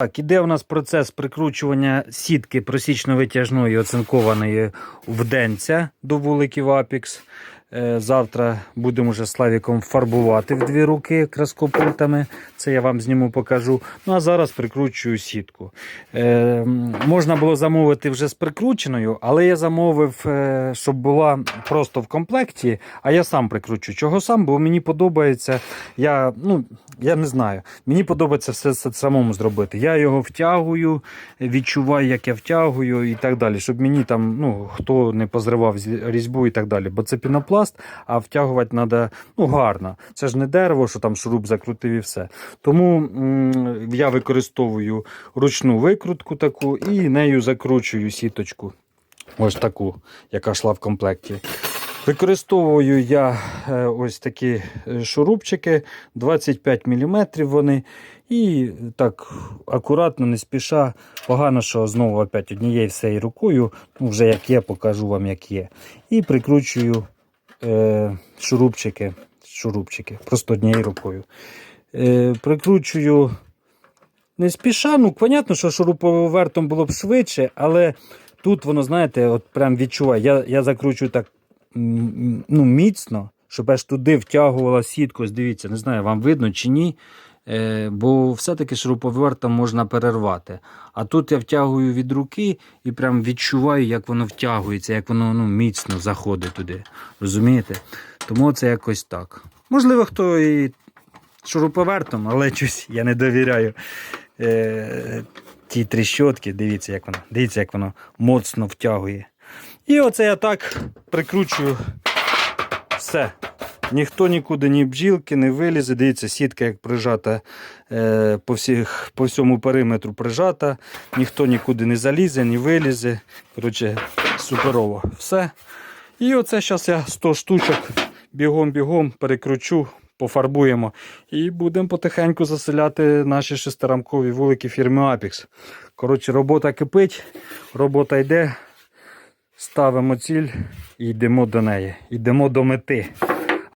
Так, іде у нас процес прикручування сітки просічно-витяжної оцинкованої вденця до вуликів Апікс. Е, Завтра будемо вже Славіком фарбувати в дві руки краскопультами. Це я вам зніму покажу. Ну а зараз прикручую сітку. Е, можна було замовити вже з прикрученою, але я замовив, е, щоб була просто в комплекті, а я сам прикручу. Чого сам? Бо мені подобається. Я, ну, я не знаю. Мені подобається все це самому зробити. Я його втягую, відчуваю, як я втягую і так далі. Щоб мені там, ну, хто не позривав різьбу і так далі. Бо це пінопласт, а втягувати треба ну, гарно. Це ж не дерево, що там шуруп закрутив і все. Тому м, я використовую ручну викрутку таку і нею закручую сіточку. Ось таку, яка йшла в комплекті. Використовую я е, ось такі е, шурупчики 25 мм вони. І так акуратно, не спіша. Погано, що знову опять однією всією рукою, ну вже як є, покажу вам, як є. І прикручую е, шурупчики, шурупчики просто однією рукою. Е, прикручую не спіша. Ну, понятно, що шуруповертом було б швидше, але тут воно, знаєте, от прям відчуваю. Я, я закручую так ну, міцно, щоб аж туди втягувала сітку. Ось Дивіться, не знаю, вам видно чи ні. Е, бо все-таки шуруповертом можна перервати. А тут я втягую від руки і прям відчуваю, як воно втягується, як воно ну, міцно заходить туди. Розумієте? Тому це якось так. Можливо, хто і шуруповертом, але щось я не довіряю. Е, ті тріщотки, дивіться, як воно, дивіться, як воно моцно втягує. І оце я так прикручую все. Ніхто нікуди, ні бджілки не вилізе. Дивіться, сітка як прижата е, по, всіх, по всьому периметру прижата. Ніхто нікуди не залізе, не вилізе. Коротше, суперово. Все. І оце зараз я 100 штучок бігом-бігом перекручу, пофарбуємо. І будемо потихеньку заселяти наші шестирамкові вулики фірми Apix. Коротше, робота кипить, робота йде. Ставимо ціль і йдемо до неї. Йдемо до мети.